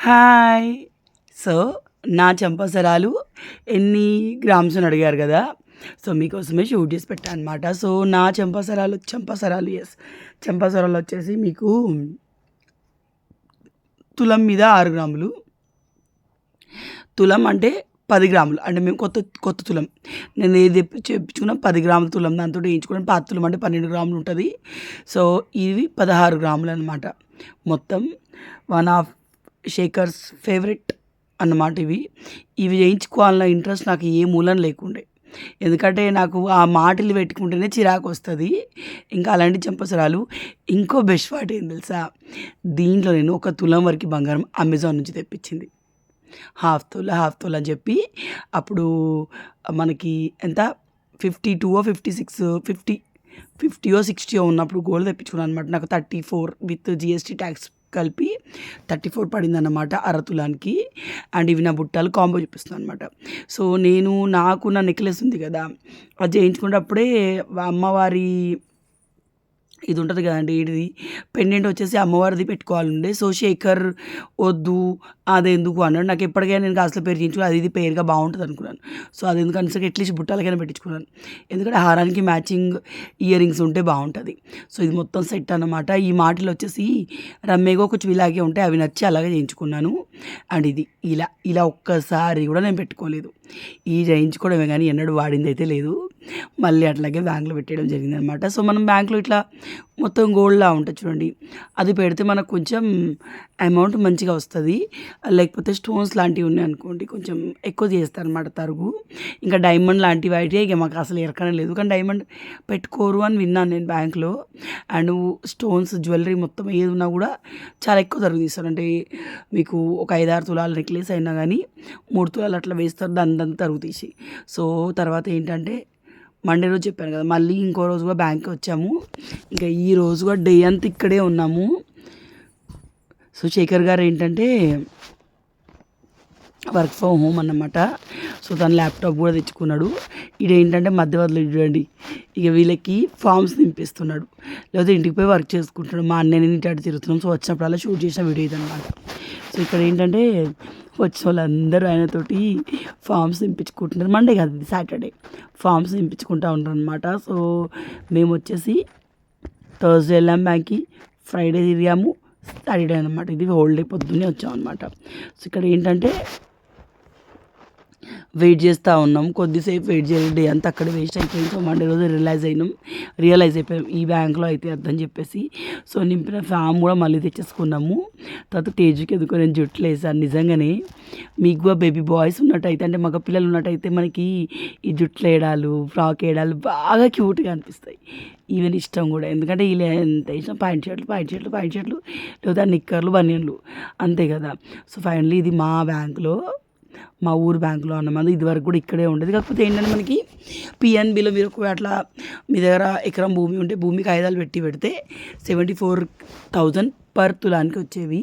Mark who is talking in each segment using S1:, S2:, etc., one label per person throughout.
S1: Hi. So నా చంపసరాలు ఎన్ని grams అని అడిగారు కదా. సో మీకోసమే షూట్ చేసి పెట్టాను అనమాట సో నా చంపసరాలు చంపసరాలు ఎస్ చంపసరాలు వచ్చేసి మీకు తులం మీద ఆరు గ్రాములు. తులం అంటే పది గ్రాములు. అంటే మేము కొత్త కొత్త తులం. నేను ఏది తెప్పి పది గ్రాముల తులం దాంతో వేయించుకున్నాను పాత తులం అంటే పన్నెండు గ్రాములు ఉంటుంది. సో ఇవి పదహారు గ్రాములు అనమాట మొత్తం వన్ ఆఫ్ షేకర్స్ ఫేవరెట్ అన్నమాట ఇవి. ఇవి చేయించుకోవాలన్న ఇంట్రెస్ట్ నాకు ఏ మూలం లేకుండే. ఎందుకంటే నాకు ఆ మాటలు పెట్టుకుంటేనే చిరాకు వస్తుంది. ఇంకా అలాంటి చంపసరాలు. ఇంకో బెస్ట్ పార్ట్ ఏం తెలుసా? దీంట్లో నేను ఒక తులం వరకు బంగారం అమెజాన్ నుంచి తెప్పించింది. హాఫ్ తోల హాఫ్ తోల అని చెప్పి. అప్పుడు మనకి ఎంత? Fifty two fifty six fifty ఫిఫ్టీయో సిక్స్టీయో ఉన్నప్పుడు గోల్డ్ తెప్పించుకున్నాను అనమాట నాకు thirty four with GST tax కలిపి థర్టీ ఫోర్ పడింది అన్నమాట అరతులానికి అండ్ ఇవి నా బుట్టాలు కాంబో చూపిస్తున్నాను అనమాట సో నేను నాకు నా నెక్లెస్ ఉంది కదా అది చేయించుకున్నప్పుడే అమ్మవారి ఇది ఉంటుంది కదండి ఇది పెండెంట్ వచ్చేసి అమ్మవారిది పెట్టుకోవాలండే. సో శేఖర్ వద్దు అది ఎందుకు అన్నాడు. నాకు ఎప్పటికైనా నేను కాస్త పేరు చేయించుకున్నాను అది ఇది పేరుగా బాగుంటుంది అనుకున్నాను సో అది ఎందుకంటే అనిసరికి ఎట్లీస్ట్ బుట్టాలకైనా పెట్టించుకున్నాను. ఎందుకంటే హారానికి మ్యాచింగ్ ఇయర్ రింగ్స్ ఉంటే బాగుంటుంది సో ఇది మొత్తం సెట్ అన్నమాట. ఈ మాటలు వచ్చేసి రమ్మేగో కొంచెం ఇలాగే ఉంటాయి అవి నచ్చి అలాగే చేయించుకున్నాను. అండ్ ఇది ఇలా ఇలా ఒక్కసారి కూడా నేను పెట్టుకోలేదు. ఈ చేయించుకోవడమే కానీ ఎన్నడూ వాడింది అయితే లేదు. మళ్ళీ అట్లాగే బ్యాంకులో పెట్టేయడం జరిగింది అనమాట సో మనం బ్యాంకులో ఇట్లా మొత్తం గోల్డ్లా ఉంటుంది చూడండి. అది పెడితే మనకు కొంచెం అమౌంట్ మంచిగా వస్తుంది. లేకపోతే స్టోన్స్ లాంటివి ఉన్నాయి అనుకోండి కొంచెం ఎక్కువ చేస్తారు అనమాట తరుగు. ఇంకా డైమండ్ లాంటివి అయితే ఇక మాకు అసలు ఎరకనే లేదు. కానీ డైమండ్ పెట్టుకోరు అని విన్నాను నేను బ్యాంకులో అండ్ స్టోన్స్ జ్యువెలరీ మొత్తం ఏది ఉన్నా కూడా చాలా ఎక్కువ తరుగు తీస్తారు. అంటే మీకు ఒక ఐదారు తులాల నెక్లెస్ అయినా కానీ మూడు తులాలు అట్లా వేస్తారు. దాని దాన్ని తరుగు తీసి. సో తర్వాత ఏంటంటే మండే రోజు చెప్పాను కదా మళ్ళీ ఇంకో రోజు కూడా బ్యాంక్కి వచ్చాము. ఇంకా ఈ రోజు కూడా డే అంతా ఇక్కడే ఉన్నాము. సో శేఖర్ గారు ఏంటంటే వర్క్ ఫ్రమ్ హోమ్ అన్నమాట. సో తన ల్యాప్టాప్ కూడా తెచ్చుకున్నాడు. ఇది ఏంటంటే మధ్యవర్తులు చూడండి ఇక వీళ్ళకి ఫామ్స్ నింపిస్తున్నాడు. లేకపోతే ఇంటికి పోయి వర్క్ చేసుకుంటున్నాడు. మా అన్నయ్యని ఇంటి అటు తిరుగుతున్నాం. సో వచ్చినప్పుడల్లా షూట్ చేసిన వీడియో అనమాట సో ఇక్కడ ఏంటంటే వచ్చిన వాళ్ళందరూ ఆయనతోటి ఫామ్స్ నింపించుకుంటున్నారు మండే కాదు ఇది సాటర్డే ఫామ్స్ నింపించుకుంటూ ఉంటారు అనమాట సో మేము వచ్చేసి థర్స్డే వెళ్ళాం బ్యాంక్కి ఫ్రైడే తిరిగాము సాటర్డే అనమాట ఇది హోల్డే పొద్దున్నే వచ్చాం అనమాట సో ఇక్కడ ఏంటంటే వెయిట్ చేస్తూ ఉన్నాం. కొద్దిసేపు వెయిట్ చేయండి అంత అక్కడ వేస్ట్ అయిపోయింది. సో మండే రోజు రియలైజ్ అయినాం. రియలైజ్ అయిపోయాం. ఈ బ్యాంక్లో అయితే అర్థని చెప్పేసి. సో నింపిన ఫామ్ కూడా మళ్ళీ తెచ్చేసుకున్నాము. తర్వాత తేజుకి ఎందుకో నేను జుట్లు వేసాను నిజంగానే మీకు కూడా బేబీ బాయ్స్ ఉన్నట్టయితే అంటే మగ పిల్లలు ఉన్నట్టయితే మనకి ఈ జుట్లు వేయడాలు ఫ్రాక్ వేయడాలు బాగా క్యూట్గా అనిపిస్తాయి. ఈవెన్ ఇష్టం కూడా. ఎందుకంటే వీళ్ళు ఎంత ఇష్టం పాయింట్ షర్ట్లు పాయింట్ షర్ట్లు పాయింట్ షర్ట్లు లేదా నిక్కర్లు బనియన్లు అంతే కదా. సో ఫైనలీ ఇది మా బ్యాంక్లో మా ఊరు బ్యాంకులో అన్నమాట. ఇదివరకు కూడా ఇక్కడే ఉండేది. కాకపోతే ఏంటంటే మనకి పిఎన్బిలో మీరు ఒకవేళ అట్లా మీ దగ్గర ఎకరం భూమి ఉంటే భూమి కాగితాలు పెట్టి పెడితే సెవెంటీ ఫోర్ థౌజండ్ పర్ తులానికి వచ్చేవి.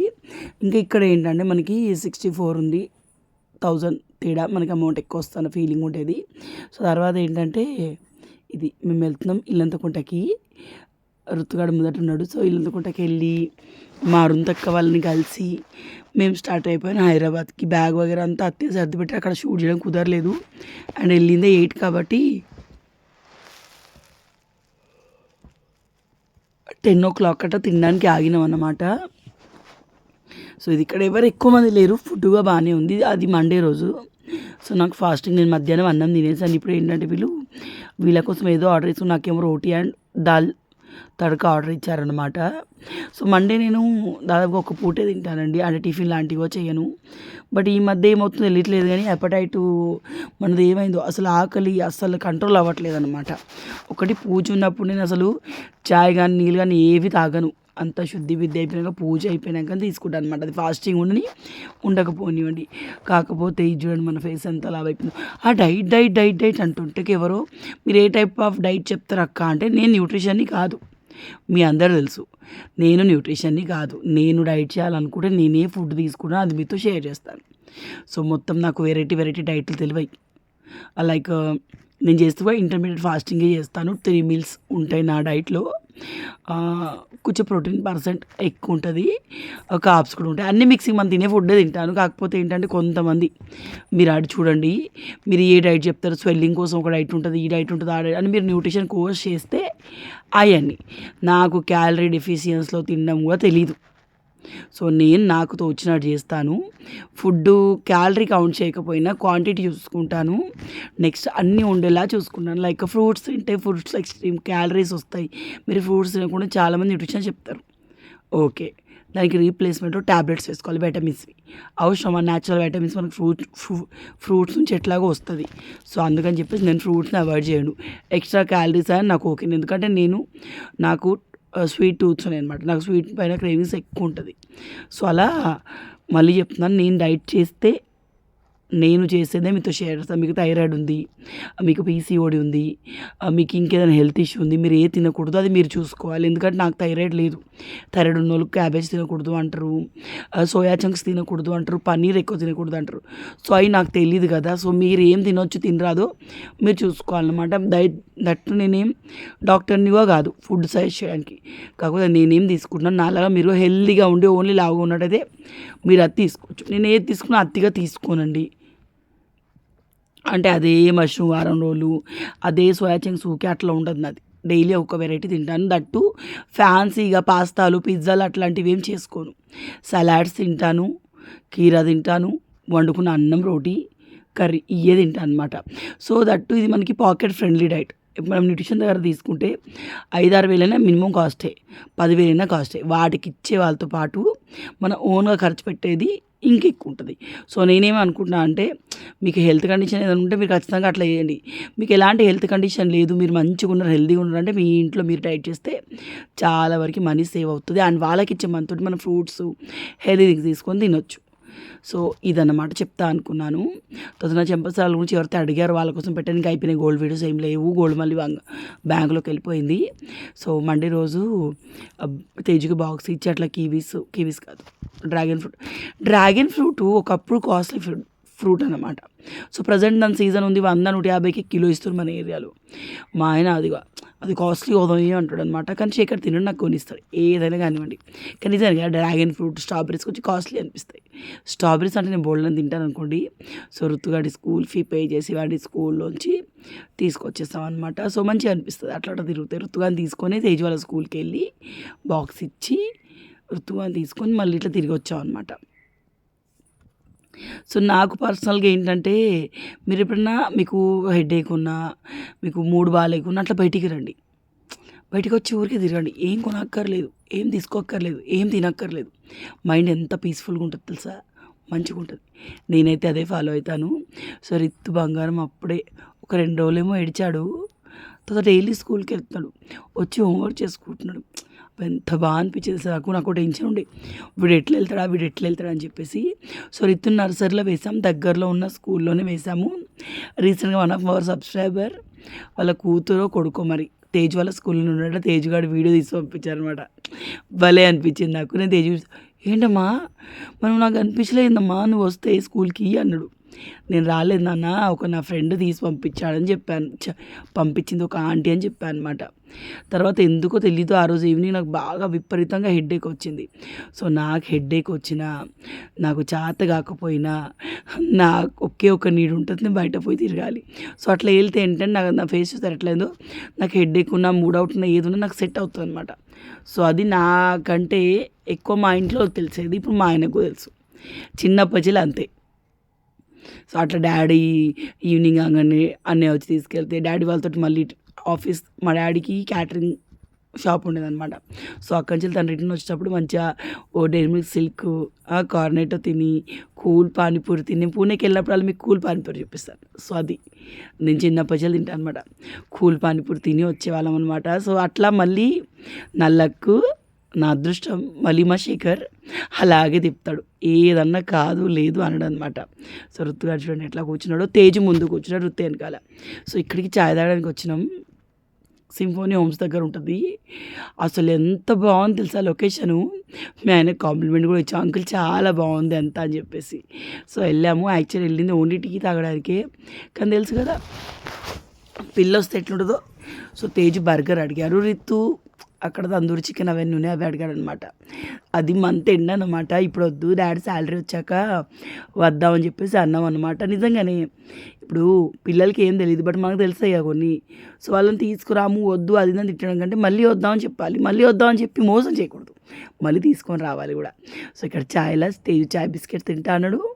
S1: ఇంకా ఇక్కడ ఏంటంటే మనకి సిక్స్టీ ఫోర్ ఉంది. థౌజండ్ తేడా మనకి అమౌంట్ ఎక్కువ వస్తున్న ఫీలింగ్ ఉండేది. సో తర్వాత ఏంటంటే ఇది మేము వెళ్తున్నాం ఇల్లంతకుంటకి. రుతుగాడు మొదట ఉన్నాడు. సో ఇల్లంతకుంటకి వెళ్ళి మా అరుంతక్క వాళ్ళని కలిసి మేము స్టార్ట్ అయిపోయాను హైదరాబాద్కి బ్యాగ్ వగేరా అంతా అత్తే సర్ది పెట్టి అక్కడ షూట్ చేయడం కుదరలేదు. అండ్ వెళ్ళిందే ఎయిట్ కాబట్టి టెన్ ఓ క్లాక్ అట్ట తినడానికి ఆగినాం అన్నమాట. సో ఇది ఇక్కడ ఎవరు ఎక్కువ మంది లేరు. ఫుడ్గా బాగానే ఉంది. అది మండే రోజు. సో నాకు ఫాస్టింగ్. నేను మధ్యాహ్నం అన్నం తినేసాను. ఇప్పుడు ఏంటంటే వీళ్ళు వీళ్ళ కోసం ఏదో ఆర్డర్ ఇస్తున్నాను నాకేమో రోటీ అండ్ దాల్ తడక ఆర్డర్ ఇచ్చారనమాట సో మండే నేను దాదాపు ఒక పూటే తింటానండి. అంటే టిఫిన్ లాంటివో చేయను బట్ ఈ మధ్య ఏమవుతుందో తెలియట్లేదు కానీ హెపటైటు మనది ఏమైందో అసలు ఆకలి అసలు కంట్రోల్ అవ్వట్లేదు అనమాట ఒకటి పూజ ఉన్నప్పుడు నేను అసలు చాయ్ కానీ నీళ్ళు కానీ ఏవి తాగను. అంత శుద్ధి విద్య అయిపోయాక పూజ అయిపోయాక తీసుకుంటాను అనమాట అది ఫాస్టింగ్ ఉండని ఉండకపోనివ్వండి. కాకపోతే ఇది చూడండి మన ఫేస్ అంతా లావ్ అయిపోయింది. ఆ డైట్ డైట్ డైట్ డైట్ అంటుంటే ఎవరో మీరు ఏ టైప్ ఆఫ్ డైట్ చెప్తారు అక్క అంటే నేను న్యూట్రిషన్ని కాదు. మీ అందరు తెలుసు. నేను న్యూట్రిషన్ని కాదు. నేను డైట్ చేయాలనుకుంటే నేనే ఫుడ్ తీసుకున్నా అది మీతో షేర్ చేస్తాను. సో మొత్తం నాకు వెరైటీ వెరైటీ డైట్లు తెలివాయి లైక్ నేను చేస్తూ ఇంటర్మీడియట్ ఫాస్టింగే చేస్తాను. త్రీ మీల్స్ ఉంటాయి నా డైట్లో. కొంచెం ప్రోటీన్ పర్సెంట్ ఎక్కువ ఉంటుంది కాప్స్ కూడా ఉంటాయి. అన్ని మిక్సింగ్ మనం తినే ఫుడ్డే తింటాను. కాకపోతే ఏంటంటే కొంతమంది మీరు ఆడి చూడండి. మీరు ఏ డైట్ చెప్తారు? స్వెల్లింగ్ కోసం ఒక డైట్ ఉంటుంది ఈ డైట్ ఉంటుంది ఆ డైట్ అని మీరు న్యూట్రిషన్ కోర్స్ చేస్తే అవన్నీ నాకు క్యాలరీ డెఫిషియన్స్లో తినడం కూడా తెలియదు సో నేను నాకు తోచినట్టు చేస్తాను. ఫుడ్ క్యాలరీ కౌంట్ చేయకపోయినా క్వాంటిటీ చూసుకుంటాను. నెక్స్ట్ అన్నీ ఉండేలా చూసుకుంటాను. లైక్ ఫ్రూట్స్ తింటే ఫ్రూట్స్ ఎక్స్ట్రీమ్ క్యాలరీస్ వస్తాయి. మీరు ఫ్రూట్స్ తినకుండా చాలామంది న్యూట్రిషన్ చెప్తారు. ఓకే. దానికి రీప్లేస్మెంట్ ట్యాబ్లెట్స్ వేసుకోవాలి వైటమిన్స్వి అవసరం న్యాచురల్ వైటమిన్స్ మనకు ఫ్రూట్ ఫ్రూట్స్ నుంచి ఎట్లాగో వస్తుంది. సో అందుకని చెప్పేసి నేను ఫ్రూట్స్ని అవాయిడ్ చేయను. ఎక్స్ట్రా క్యాలరీస్ అని నాకు ఓకే. ఎందుకంటే నేను నాకు స్వీట్ టూత్స్ అనమాట నాకు స్వీట్ పైన క్రేవింగ్స్ ఎక్కువ ఉంటుంది. సో అలా మళ్ళీ చెప్తున్నాను నేను డైట్ చేస్తే నేను చేసేదే మీతో షేర్ చేస్తాను మీకు థైరాయిడ్ ఉంది మీకు పీసీఓడి ఉంది ఆ, మీకు ఇంకేదైనా హెల్త్ ఇష్యూ ఉంది మీరు ఏ తినకూడదు అది మీరు చూసుకోవాలి. ఎందుకంటే నాకు థైరాయిడ్ లేదు. థైరాయిడ్ ఉన్న వాళ్ళు క్యాబేజ్ తినకూడదు అంటారు సోయా చంక్స్ తినకూడదు అంటారు పన్నీర్ ఎక్కువ తినకూడదు అంటారు. సో అవి నాకు తెలియదు కదా. సో మీరు ఏం తినొచ్చు తినరాదో మీరు చూసుకోవాలన్నమాట. డైట్ దట్ నేనేం డాక్టర్నిగా కాదు ఫుడ్ సజెస్ట్ చేయడానికి కాకపోతే నేనేం తీసుకుంటున్నాను నాలాగా మీరు హెల్తీగా ఉండి ఓన్లీ లావుగా ఉన్నట్టయితే మీరు అది తీసుకోవచ్చు. నేను ఏది తీసుకున్నా అతిగా తీసుకోనండి. అంటే అదే మష్రూమ్ వారం రోజులు అదే సోయా చంక్స్ ఊకే అట్లా ఉండదు నాది. డైలీ ఒక వెరైటీ తింటాను. దట్టు ఫ్యాన్సీగా పాస్తాలు పిజ్జాలు అట్లాంటివి ఏం చేసుకోను. సలాడ్స్ తింటాను కీరా తింటాను వండుకున్న అన్నం రోటీ కర్రీ ఇవే తింటాను అనమాట సో దట్టు ఇది మనకి పాకెట్ ఫ్రెండ్లీ డైట్. ఇప్పుడు మనం న్యూట్రిషన్ దగ్గర తీసుకుంటే ఐదారు వేలైనా మినిమం కాస్టే పదివేలైనా కాస్టే. వాటికి ఇచ్చే వాళ్ళతో పాటు మన ఓన్గా ఖర్చు పెట్టేది ఇంకెక్కువ ఉంటుంది సో నేనేమి అనుకుంటున్నా అంటే మీకు హెల్త్ కండిషన్ ఏదైనా ఉంటే మీరు ఖచ్చితంగా అట్లా చేయండి. మీకు ఎలాంటి హెల్త్ కండిషన్ లేదు మీరు మంచిగా ఉన్నారు హెల్తీగా ఉన్నారు అంటే మీ ఇంట్లో మీరు డైట్ చేస్తే చాలా వరకు మనీ సేవ్ అవుతుంది. అండ్ వాళ్ళకి ఇచ్చే మనతోటి మనం ఫ్రూట్స్ హెల్తీ తీసుకొని తినొచ్చు. సో ఇదన్నమాట చెప్తా అనుకున్నాను. తొందర చెంపసాల గురించి ఎవరైతే అడిగారు వాళ్ళ కోసం పెట్టడానికి అయిపోయినాయి గోల్డ్ వీడియోస్ ఏం లేవు. గోల్డ్ మళ్ళీ బ్యాంకులోకి వెళ్ళిపోయింది. సో మండే రోజు తేజుకి బాక్స్ ఇచ్చి అట్లా కీవీస్ కీవీస్ కాదు డ్రాగన్ ఫ్రూట్. డ్రాగన్ ఫ్రూట్ ఒకప్పుడు కాస్ట్లీ ఫ్రూట్ ఫ్రూట్ అనమాట సో ప్రజెంట్ దాని సీజన్ ఉంది వంద నూట యాభైకి కిలో ఇస్తున్నారు మన ఏరియాలో. మా ఆయన అదిగా అది కాస్ట్లీ అవుతుంది అంటాడు అనమాట కానీ శేఖర్ తినడం నాకు కొనిస్తాడు. ఏదైనా కానివ్వండి. కానీ నిజంగా డ్రాగన్ ఫ్రూట్ స్ట్రాబెరీస్ కొంచెం కాస్ట్లీ అనిపిస్తాయి. స్ట్రాబెరీస్ అంటే నేను బోల్డ్ తింటాను అనుకోండి. సో రుతుగాడి స్కూల్ ఫీ పే చేసి వాడి స్కూల్లోంచి తీసుకొచ్చేస్తాం అనమాట సో మంచిగా అనిపిస్తుంది. అట్లా అట్లా తిరుగుతాయి రుతుగాని తీసుకొని తేజ్ వాళ్ళ స్కూల్కి వెళ్ళి బాక్స్ ఇచ్చి ఋతుగాని తీసుకొని మళ్ళీ ఇట్లా తిరిగి వచ్చాం అనమాట సో నాకు పర్సనల్గా ఏంటంటే మీరు ఎప్పుడన్నా మీకు హెడేక్ ఉన్నా మీకు మూడు బాగాలేకున్నా అట్లా బయటికి రండి. బయటికి వచ్చి ఊరికి తిరగండి. ఏం కొనక్కర్లేదు ఏం తీసుకోక్కర్లేదు ఏం తినక్కర్లేదు. మైండ్ ఎంత పీస్ఫుల్గా ఉంటుంది తెలుసా? మంచిగా ఉంటుంది. నేనైతే అదే ఫాలో అవుతాను సో రిత్తు బంగారం అప్పుడే ఒక రెండు రోజులేమో ఏడిచాడు. తర్వాత డైలీ స్కూల్కి వెళ్తున్నాడు వచ్చి హోంవర్క్ చేసుకుంటున్నాడు. ఎంత బాగా అనిపించింది సార్ నాకు నాకు టెన్షన్ ఉండే. వీడు ఎట్లా వెళ్తాడా వీడు ఎట్లా వెళ్తాడా అని చెప్పేసి. సో రిత్తు నర్సరీలో వేసాం. దగ్గరలో ఉన్న స్కూల్లోనే వేసాము. రీసెంట్గా వన్ ఆఫ్ అవర్ సబ్స్క్రైబర్ వాళ్ళ కూతురు కొడుకో మరి. తేజ్ వాళ్ళ స్కూల్లో ఉన్నాడు తేజ్ గారు వీడియో తీసి పంపించారనమాట భలే అనిపించింది నాకు. నేను తేజ్ ఏంటమ్మా? మనం నాకు అనిపించలేదమ్మా. నువ్వు వస్తే స్కూల్కి అన్నాడు. నేను రాలేదు నాన్న ఒక నా ఫ్రెండ్ తీసి పంపించాడని చెప్పాను. చ- పంపించింది ఒక ఆంటీ అని చెప్పాను అనమాట తర్వాత ఎందుకో తెలీదు ఆ రోజు ఈవినింగ్ నాకు బాగా విపరీతంగా హెడ్ఏక్ వచ్చింది. సో నాకు హెడ్ఏక్ వచ్చినా నాకు చేత కాకపోయినా నాకు ఒకే ఒక నీడు ఉంటుంది నేను బయట పోయి తిరగాలి. సో అట్లా వెళ్తే ఏంటంటే నాకు నా ఫేస్ చూస్తే ఎట్లేదో నాకు హెడ్ఏక్ ఉన్నా మూడ్ అవుట్ ఉన్నా ఏది ఉన్నా నాకు సెట్ అవుతుంది అనమాట సో అది నాకంటే ఎక్కువ మా ఇంట్లో తెలిసేది ఇప్పుడు మా ఆయనకు తెలుసు. చిన్నప్పటి అంతే. సో అట్లా డాడీ ఈవినింగ్ కాగానే అన్నయ్య వచ్చి తీసుకెళ్తే డాడీ వాళ్ళతో మళ్ళీ ఆఫీస్ మా డాడీకి క్యాటరింగ్ షాప్ ఉండేదన్నమాట. సో అక్కడి నుంచి తను రిటర్న్ వచ్చేటప్పుడు మంచిగా ఓ డైరీ మిల్క్ సిల్క్ కార్నెటో తిని కూల్ పానీపూరి తిని పూణేకి వెళ్ళినప్పుడు వాళ్ళు మీకు కూల్ పానీపూరి చూపిస్తాను. సో అది నేను చిన్న నుంచి తింటాను అనమాట కూల్ పానీపూరి తిని వచ్చేవాళ్ళం అనమాట సో అట్లా మళ్ళీ నల్లక్కు నా అదృష్టం మలిమా శేఖర్ అలాగే తిప్పుతాడు. ఏదన్నా కాదు లేదు అనడం అనమాట సో రుత్తు గారు చూడండి ఎట్లా కూర్చున్నాడో. తేజు ముందు కూర్చున్నాడు రుత్తు వెనకాల. సో ఇక్కడికి ఛాయ్ తాగడానికి వచ్చినాం. సింఫోనీ హోమ్స్ దగ్గర ఉంటుంది. అసలు ఎంత బాగుంది తెలుసా లొకేషను? మీ ఆయన కాంప్లిమెంట్ కూడా ఇచ్చాం అంకుల్ చాలా బాగుంది ఎంత అని చెప్పేసి. సో వెళ్ళాము. యాక్చువల్లీ వెళ్ళింది ఓన్లీ టీ తాగడానికే. కానీ తెలుసు కదా పిల్ల వస్తే ఎట్లుంటుందో. సో తేజ్ బర్గర్ అడిగారు. రిత్తు అక్కడ తందూరి చికెన్ అవన్నీ ఉన్నాయి అవి అడిగాడు అనమాట అది మంత్ ఎండ్ అనమాట ఇప్పుడు వద్దు డాడీ శాలరీ వచ్చాక వద్దామని చెప్పేసి అన్నాం అనమాట నిజంగానే ఇప్పుడు పిల్లలకి ఏం తెలియదు బట్ మనకు తెలుస్తాయి కొన్ని. సో వాళ్ళని తీసుకురాము వద్దు అది అని తిట్టడం కంటే మళ్ళీ వద్దామని చెప్పాలి మళ్ళీ వద్దామని చెప్పి మోసం చేయకూడదు. మళ్ళీ తీసుకొని రావాలి కూడా. సో ఇక్కడ చాయ్లా స్టేజ్ చాయ్ బిస్కెట్ తింటా అన్నాడు.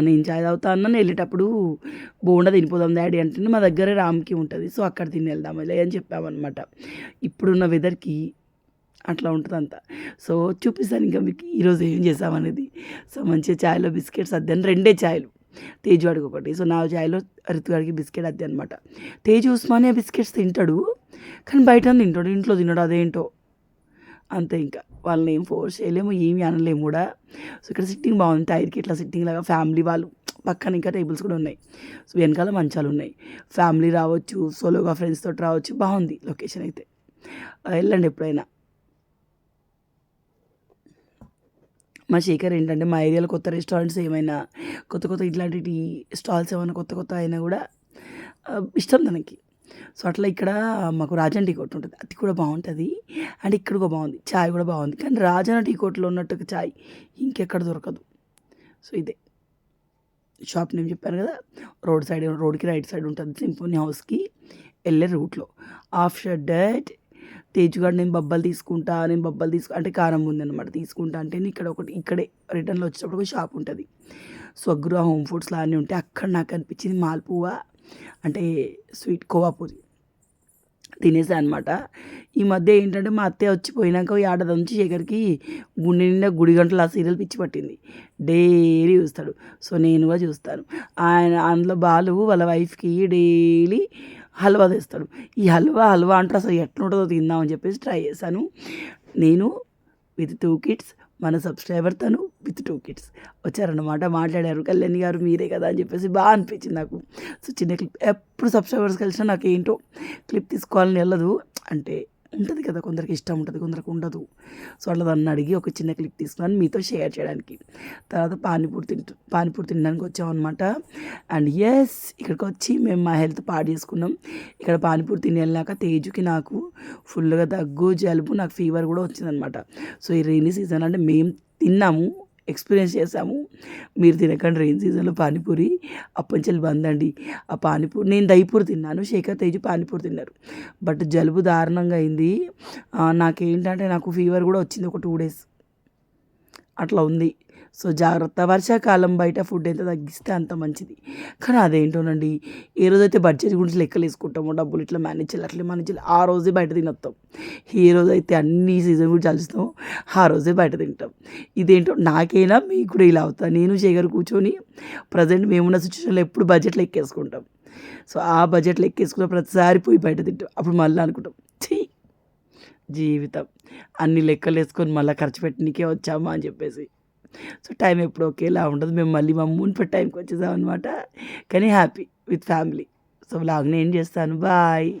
S1: నేను చాయ్ తాగుతా అన్నాను వెళ్ళేటప్పుడు బోండా తినిపోదాం డాడీ అంటే మా దగ్గర రామ్కి ఉంటుంది. సో అక్కడ తిని వెళ్దాం లే అని చెప్పామన్నమాట. ఇప్పుడున్న వెదర్కి అట్లా ఉంటుంది అంతా సో చూపిస్తాను ఇంకా మీకు ఈరోజు ఏం చేసామనేది. సో మంచిగా చాయ్లో బిస్కెట్స్ అద్దాను. రెండే ఛాయ్లు తేజు వాడికి ఒకటి. సో నా చాయ్లో రితుగాడికి బిస్కెట్ అద్దే అనమాట తేజు ఉస్మానియా బిస్కెట్స్ తింటాడు. కానీ బయట తింటాడు? ఇంట్లో తినడు. అదేంటో? అంతే ఇంకా. వాళ్ళని ఏం ఫోర్స్ చేయలేము ఏమి అనలేము కూడా. సో ఇక్కడ సిట్టింగ్ బాగుంది. టైర్కి ఇట్లా సిట్టింగ్ లాగా ఫ్యామిలీ వాళ్ళు పక్కన ఇంకా టేబుల్స్ కూడా ఉన్నాయి. సో వెనకాల మంచాలు ఉన్నాయి. ఫ్యామిలీ రావచ్చు సోలోగా ఫ్రెండ్స్ తోటి రావచ్చు బాగుంది లొకేషన్ అయితే. వెళ్ళండి ఎప్పుడైనా. మా శేఖర్ ఏంటంటే మా ఏరియాలో కొత్త రెస్టారెంట్స్ ఏమైనా కొత్త కొత్త ఇట్లాంటి స్టాల్స్ ఏమైనా కొత్త కొత్త అయినా కూడా ఇష్టం తనకి. సో అట్లా ఇక్కడ మాకు రాజన్ టీ కోట్ ఉంటుంది. అది కూడా బాగుంటుంది. అండ్ ఇక్కడ కూడా బాగుంది. చాయ్ కూడా బాగుంది. కానీ రాజన టీ కోట్లో ఉన్నట్టు చాయ్ ఇంకెక్కడ దొరకదు. సో ఇదే. షాప్ నేను చెప్పాను కదా. రోడ్ సైడ్ రోడ్కి రైట్ సైడ్ ఉంటుంది సింఫోనీ హౌస్కి. వెళ్ళే రూట్లో. ఆఫ్టర్ డట్ తేజుగాడు నేను బబ్బలు తీసుకుంటా నేను బబ్బలు తీసుకు అంటే కారం ఉందన్నమాట. తీసుకుంటా అంటే ఇక్కడ ఒకటి ఇక్కడే రిటర్న్లో వచ్చేటప్పుడు ఒక షాప్ ఉంటుంది. స్వగృహ హోమ్ ఫుడ్స్ అన్నీ ఉంటే అక్కడ నాకు అనిపించింది మాల్పువా అంటే స్వీట్ కోవా పూరి తినేసా అనమాట ఈ మధ్య ఏంటంటే మా అత్తయ్య వచ్చి పోయినాక ఈ ఆడ నుంచి శేఖర్కి గుండె నిండా గుడి గంటలు ఆ సీరియల్ పిచ్చి పట్టింది. డైలీ చూస్తాడు. సో నేను కూడా చూస్తాను. ఆయన అందులో బాలు వాళ్ళ వైఫ్కి డైలీ హల్వా తెస్తాడు. ఈ హల్వా హల్వా అంటారు అసలు ఎట్లుంటుందో తిందామని చెప్పేసి ట్రై చేశాను. నేను విత్ టూ కిడ్స్ మన సబ్స్క్రైబర్ తను విత్ టూ కిడ్స్ వచ్చారన్నమాట మాట్లాడారు. కళ్యాణి గారు మీరే కదా అని చెప్పేసి బాగా అనిపించింది నాకు. సో చిన్న క్లిప్ ఎప్పుడు సబ్స్క్రైబర్స్ కలిసినా నాకు ఏంటో క్లిప్ తీసుకోవాలని వెళ్ళదు. అంటే ఉంటుంది కదా కొందరికి ఇష్టం ఉంటుంది కొందరికి ఉండదు. సో అట్లా దాన్ని అడిగి ఒక చిన్న క్లిప్ తీసుకున్నాను మీతో షేర్ చేయడానికి. తర్వాత పానీపూరి తింటు పానీపూరి తినడానికి వచ్చామన్నమాట. అండ్ ఎస్ ఇక్కడికి వచ్చి మేము మా హెల్త్ పాడు చేసుకున్నాం. ఇక్కడ పానీపూరి తిని వెళ్ళాక తేజుకి నాకు ఫుల్గా దగ్గు జలుబు నాకు ఫీవర్ కూడా వచ్చిందనమాట సో ఈ రెయినీ సీజన్ అంటే మేము తిన్నాము ఎక్స్పీరియన్స్ చేసాము. మీరు తినకండి రెయిన్ సీజన్లో పానీపూరి. అప్పంచెలు బంద్ అండి ఆ పానీపూరి నేను దైపూరి తిన్నాను. శేఖర్ తేజు పానీపూరి తిన్నారు. బట్ జలుబు దారుణంగా అయింది. నాకేంటంటే నాకు ఫీవర్ కూడా వచ్చింది ఒక టూ డేస్. అట్లా ఉంది. సో జాగ్రత్త. వర్షాకాలం బయట ఫుడ్ ఎంత తగ్గిస్తే అంత మంచిది. కానీ అదేంటోనండి ఏ రోజైతే బడ్జెట్ గురించి లెక్కలు వేసుకుంటామో డబ్బులు ఇట్లా మేనేజ్ చేయాలి అట్లా మేనేజ్ చేయాలి ఆ రోజే బయట తినొస్తాం ఏ రోజైతే అన్ని సీజన్ గురించి ఆలోచిస్తామో ఆ రోజే బయట తింటాం. ఇదేంటో నాకైనా మీకు కూడా ఇలా అవుతా నేను చేయగలు కూర్చొని ప్రజెంట్ మేమున్న సిచ్యువేషన్లో ఎప్పుడు బడ్జెట్లో ఎక్కేసుకుంటాం సో ఆ బడ్జెట్లో ఎక్కేసుకున్న ప్రతిసారి పోయి బయట తింటాం. అప్పుడు మళ్ళీ అనుకుంటాం చీ జీవితం. అన్ని లెక్కలు వేసుకొని మళ్ళీ ఖర్చు పెట్టడానికే వచ్చామా అని చెప్పేసి. సో టైం ఎప్పుడు ఒకేలా ఉండదు. మేము మళ్ళీ మా మున్పటి టైంకి వచ్చేసాం అనమాట కానీ హ్యాపీ విత్ ఫ్యామిలీ. సో బ్లాగ్ని ఏం చేస్తాను. బాయ్.